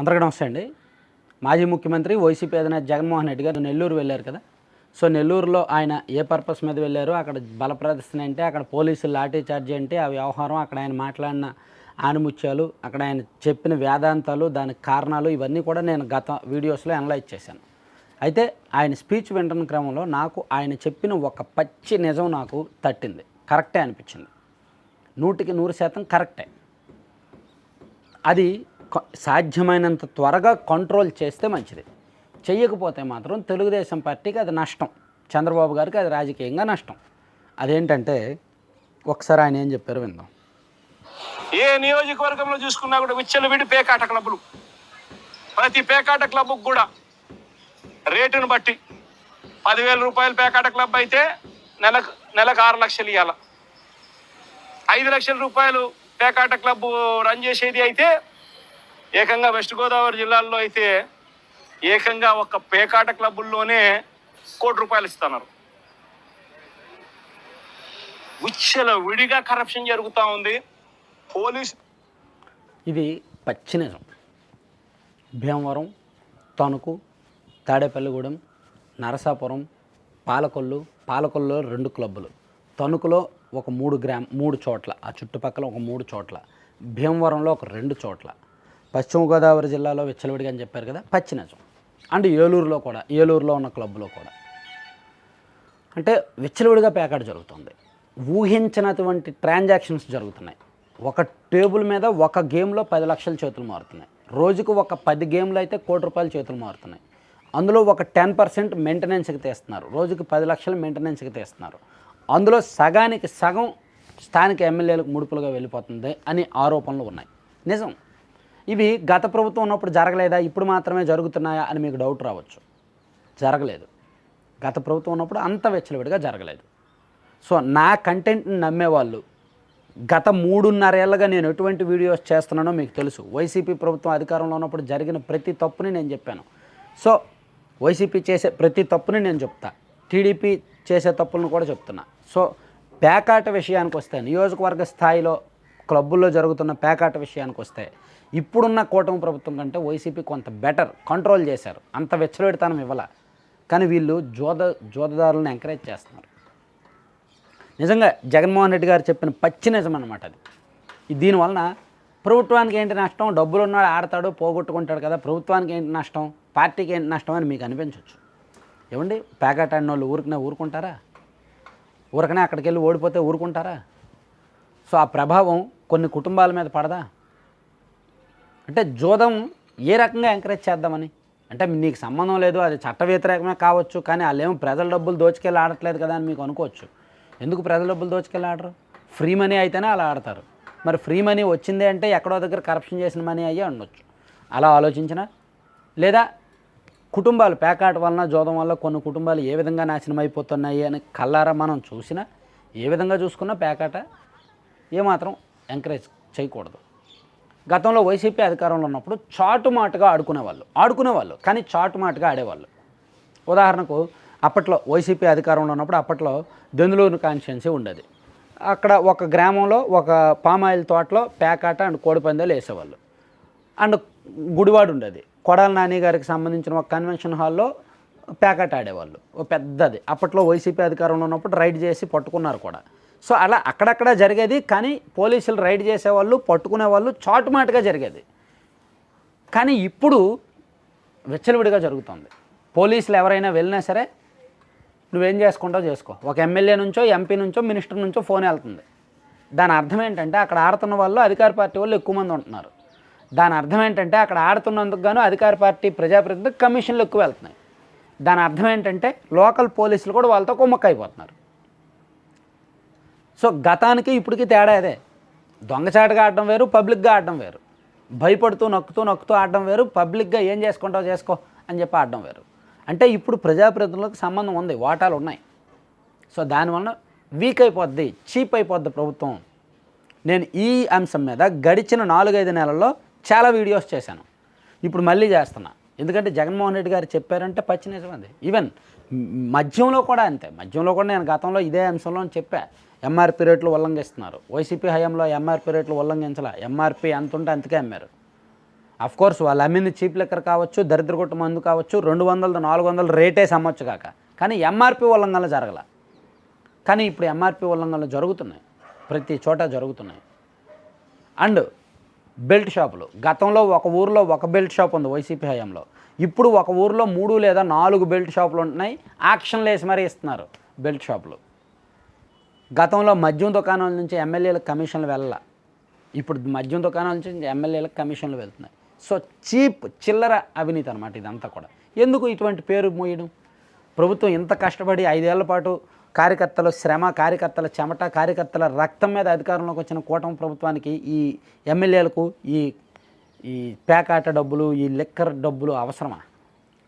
అందరికీ నమస్తే అండి. మాజీ ముఖ్యమంత్రి వైసీపీ అధినేత జగన్మోహన్ రెడ్డి గారు నెల్లూరు వెళ్ళారు కదా. సో నెల్లూరులో ఆయన ఏ పర్పస్ మీద వెళ్ళారు? అక్కడ బల ప్రదర్శన అంటే అక్కడ పోలీసులు లాఠీ చార్జ్ అంటే ఆ వ్యవహారం అక్కడ ఆయన మాట్లాడిన ఆనిముత్యాలు అక్కడ ఆయన చెప్పిన వేదాంతాలు దానికి కారణాలు ఇవన్నీ కూడా నేను గత వీడియోస్లో అనలైజ్ చేశాను. అయితే ఆయన స్పీచ్ వింటున్న క్రమంలో నాకు ఆయన చెప్పిన ఒక పచ్చి నిజం నాకు తట్టింది. కరెక్టే అనిపించింది. నూటికి నూరు శాతం కరెక్టే. అది సాధ్యమైనంత త్వరగా కంట్రోల్ చేస్తే మంచిది. చెయ్యకపోతే మాత్రం తెలుగుదేశం పార్టీకి అది నష్టం. చంద్రబాబు గారికి అది రాజకీయంగా నష్టం. అదేంటంటే ఒకసారి ఆయన ఏం చెప్పారు విందాం. ఏ నియోజకవర్గంలో చూసుకున్నా కూడా విచ్చలు విడి పేకాట క్లబ్లు ప్రతి పేకాట క్లబ్కు కూడా రేటును బట్టి పదివేల రూపాయలు పేకాట క్లబ్ అయితే నెలకు నెలకు ఆరు లక్షలు ఇవ్వాల ఐదు లక్షల రూపాయలు పేకాట క్లబ్ రన్ చేసేది అయితే ఏకంగా వెస్ట్ గోదావరి జిల్లాల్లో అయితే ఏకంగా ఒక పేకాట క్లబ్బుల్లోనే కోటి రూపాయలు ఇస్తున్నారు. ఉచ్చల విడిగా కరప్షన్ జరుగుతూ ఉంది. పోలీస్ ఇది పచ్చి నిజం భీమవరం తణుకు తాడేపల్లిగూడెం నరసాపురం పాలకొల్లు పాలకొల్లులో రెండు క్లబ్బులు. తణుకులో ఒక మూడు గ్రామ్ మూడు చోట్ల ఆ చుట్టుపక్కల ఒక మూడు చోట్ల. భీమవరంలో ఒక రెండు చోట్ల. పశ్చిమ గోదావరి జిల్లాలో విచ్చలవిడిగా అని చెప్పారు కదా పచ్చి నిజం. అండ్ ఏలూరులో కూడా ఏలూరులో ఉన్న క్లబ్లో కూడా. అంటే విచ్చలవిడిగా పేకాట జరుగుతుంది. ఊహించినటువంటి ట్రాన్సాక్షన్స్ జరుగుతున్నాయి. ఒక టేబుల్ మీద ఒక గేమ్లో పది లక్షల చేతులు మారుతున్నాయి. రోజుకు ఒక పది గేమ్లు అయితే కోటి రూపాయల చేతులు మారుతున్నాయి. అందులో ఒక టెన్ పర్సెంట్ మెయింటెనెన్స్కి తీస్తున్నారు. రోజుకి పది లక్షలు మెయింటెనెన్స్కి తీస్తున్నారు. అందులో సగానికి సగం స్థానిక ఎమ్మెల్యేలకు ముడుపులుగా వెళ్ళిపోతుంది అని ఆరోపణలు ఉన్నాయి. నిజం. ఇవి గత ప్రభుత్వం ఉన్నప్పుడు జరగలేదా? ఇప్పుడు మాత్రమే జరుగుతున్నాయా అని మీకు డౌట్ రావచ్చు. జరగలేదు. గత ప్రభుత్వం ఉన్నప్పుడు అంత వెచ్చలవిడిగా జరగలేదు. సో నా కంటెంట్ని నమ్మేవాళ్ళు గత మూడున్నరేళ్ళగా నేను ఎటువంటి వీడియోస్ చేస్తున్నానో మీకు తెలుసు. వైసీపీ ప్రభుత్వం అధికారంలో ఉన్నప్పుడు జరిగిన ప్రతి తప్పుని నేను చెప్పాను. సో వైసీపీ చేసే ప్రతి తప్పుని నేను చెప్తా. టీడీపీ చేసే తప్పులను కూడా చెప్తున్నా. సో పేకాట విషయానికి వస్తే నియోజకవర్గ స్థాయిలో క్లబ్బుల్లో జరుగుతున్న పేకాట విషయానికి వస్తే ఇప్పుడున్న కూటమి ప్రభుత్వం కంటే వైసీపీ కొంత బెటర్ కంట్రోల్ చేశారు. అంత వెచ్చలవిడితనం ఇవ్వాల. కానీ వీళ్ళు జోద జోదదారులను ఎంకరేజ్ చేస్తున్నారు. నిజంగా జగన్మోహన్ రెడ్డి గారు చెప్పిన పచ్చి నిజం అనమాట అది. దీనివలన ప్రభుత్వానికి ఏంటి నష్టం? డబ్బులు ఉన్నాడు ఆడతాడు పోగొట్టుకుంటాడు కదా. ప్రభుత్వానికి ఏంటి నష్టం? పార్టీకి ఏంటి నష్టం అని మీకు అనిపించవచ్చు ఏమండి? ప్యాకెట్ ఆడిన వాళ్ళు ఊరికనే ఊరుకుంటారా? ఊరికనే అక్కడికి వెళ్ళి ఓడిపోతే ఊరుకుంటారా? సో ఆ ప్రభావం కొన్ని కుటుంబాల మీద పడదా? అంటే జోదం ఏ రకంగా ఎంకరేజ్ చేద్దామని? అంటే నీకు సంబంధం లేదు అది చట్ట వ్యతిరేకమే కావచ్చు కానీ వాళ్ళేమో ప్రజల డబ్బులు దోచుకెళ్ళి ఆడట్లేదు కదా అని మీకు అనుకోవచ్చు. ఎందుకు ప్రజల డబ్బులు దోచుకెళ్ళి ఆడరు? ఫ్రీ మనీ అయితేనే అలా ఆడతారు. మరి ఫ్రీ మనీ వచ్చింది అంటే ఎక్కడో దగ్గర కరప్షన్ చేసిన మనీ అయ్యే ఉండొచ్చు. అలా ఆలోచించిన? లేదా కుటుంబాలు పేకాట వలన జోదం వల్ల కొన్ని కుటుంబాలు ఏ విధంగా నాశనం అయిపోతున్నాయి అని కల్లారా మనం చూసినా? ఏ విధంగా చూసుకున్నా పేకాట ఏమాత్రం ఎంకరేజ్ చేయకూడదు. గతంలో వైసీపీ అధికారంలో ఉన్నప్పుడు చాటు మాటగా ఆడుకునేవాళ్ళు ఆడుకునేవాళ్ళు కానీ చాటు మాటగా ఆడేవాళ్ళు. ఉదాహరణకు అప్పట్లో వైసీపీ అధికారంలో ఉన్నప్పుడు అప్పట్లో దెందులూరు కాన్స్టిట్యున్సీ ఉండేది. అక్కడ ఒక గ్రామంలో ఒక పామాయిల్ తోటలో పేకాట అండ్ కోడిపందాలు వేసేవాళ్ళు. అండ్ గుడివాడు ఉండేది. కొడాల నాని గారికి సంబంధించిన ఒక కన్వెన్షన్ హాల్లో పేకాట ఆడేవాళ్ళు. ఓ పెద్దది. అప్పట్లో వైసీపీ అధికారంలో ఉన్నప్పుడు రైడ్ చేసి పట్టుకున్నారు కూడా. సో అలా అక్కడక్కడ జరిగేది కానీ పోలీసులు రైడ్ చేసేవాళ్ళు పట్టుకునే వాళ్ళు చాటుమాటుగా జరిగేది. కానీ ఇప్పుడు విచ్చలవిడిగా జరుగుతుంది. పోలీసులు ఎవరైనా వెళ్ళినా సరే నువ్వేం చేసుకుంటావు చేసుకో. ఒక ఎమ్మెల్యే నుంచో ఎంపీ నుంచో మినిస్టర్ నుంచో ఫోన్ వెళ్తుంది. దాని అర్థం ఏంటంటే అక్కడ ఆడుతున్న వాళ్ళు అధికార పార్టీ వాళ్ళు ఎక్కువ మంది ఉంటున్నారు. దాని అర్థం ఏంటంటే అక్కడ ఆడుతున్నందుకు గాను అధికార పార్టీ ప్రజాప్రతినిధి కమిషన్లు ఎక్కువ వెళ్తున్నాయి. దాని అర్థం ఏంటంటే లోకల్ పోలీసులు కూడా వాళ్ళతో కుమ్మక్క అయిపోతున్నారు సో గతానికి ఇప్పటికి తేడా అదే దొంగచాటుగా ఆడడం వేరు పబ్లిక్గా ఆడడం వేరు. భయపడుతూ నొక్కుతూ నొక్కుతూ ఆడడం వేరు పబ్లిక్గా ఏం చేసుకుంటావు చేసుకో అని చెప్పి ఆడడం వేరు. అంటే ఇప్పుడు ప్రజాప్రతినిధులకు సంబంధం ఉంది వాటాలు ఉన్నాయి. సో దానివల్ల వీక్ అయిపోద్ది చీప్ అయిపోద్ది ప్రభుత్వం. నేను ఈ అంశం మీద గడిచిన నాలుగైదు నెలల్లో చాలా వీడియోస్ చేశాను. ఇప్పుడు మళ్ళీ చేస్తున్నా. ఎందుకంటే జగన్మోహన్ రెడ్డి గారు చెప్పారంటే పచ్చి నిజమంది ఈవెన్ మద్యంలో కూడా అంతే. మద్యంలో కూడా నేను గతంలో ఇదే అంశంలో చెప్పా. ఎంఆర్పి రేట్లు ఉల్లంఘిస్తున్నారు. వైసీపీ హయాంలో ఎంఆర్పి రేట్లు ఉల్లంఘించాల. ఎంఆర్పి ఎంత ఉంటే అంతకే అమ్మారు. అఫ్ కోర్స్ వాళ్ళు అమ్మింది చీప్ లెక్కర్ కావచ్చు దరిద్ర దరిద్రగొట్టు మందు కావచ్చు రెండు వందలు నాలుగు వందలు రేటేసి అమ్మొచ్చు కాక. కానీ ఎంఆర్పి ఉల్లంఘనలు జరగల. కానీ ఇప్పుడు ఎంఆర్పి ఉల్లంఘనలు జరుగుతున్నాయి. ప్రతి చోట జరుగుతున్నాయి. అండ్ బెల్ట్ షాపులు. గతంలో ఒక ఊరిలో ఒక బెల్ట్ షాప్ ఉంది వైసీపీ హయాంలో. ఇప్పుడు ఒక ఊరిలో మూడు లేదా నాలుగు బెల్ట్ షాపులు ఉంటున్నాయి. యాక్షన్లు వేసి మరీ ఇస్తున్నారు బెల్ట్ షాపులు. గతంలో మద్యం దుకాణాల నుంచి ఎమ్మెల్యేలకు కమిషన్లు వెళ్ళాల. ఇప్పుడు మద్యం దుకాణాల నుంచి ఎమ్మెల్యేలకు కమిషన్లు వెళ్తున్నాయి. సో చీప్ చిల్లర అవినీతి అనమాట ఇదంతా కూడా. ఎందుకు ఇటువంటి పేరు మోయడం? ప్రభుత్వం ఇంత కష్టపడి ఐదేళ్ళ పాటు కార్యకర్తల శ్రమ కార్యకర్తల చెమట కార్యకర్తల రక్తం మీద అధికారంలోకి వచ్చిన కూటమి ప్రభుత్వానికి ఈ ఎమ్మెల్యేలకు ఈ ఈ పేకాట డబ్బులు ఈ లిక్కర్ డబ్బులు అవసరమా?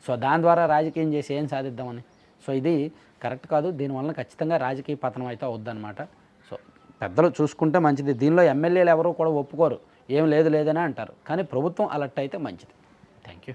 సో దాని ద్వారా రాజకీయం చేసి ఏం సాధిద్దామని? సో ఇది కరెక్ట్ కాదు. దీనివల్ల ఖచ్చితంగా రాజకీయ పతనం అయితే అవుద్దన్నమాట. సో పెద్దలు చూసుకుంటే మంచిది. దీనిలో ఎమ్మెల్యేలు ఎవరు కూడా ఒప్పుకోరు. ఏం లేదు లేదనే అంటారు. కానీ ప్రభుత్వం అలర్ట్ అయితే మంచిది. Thank you.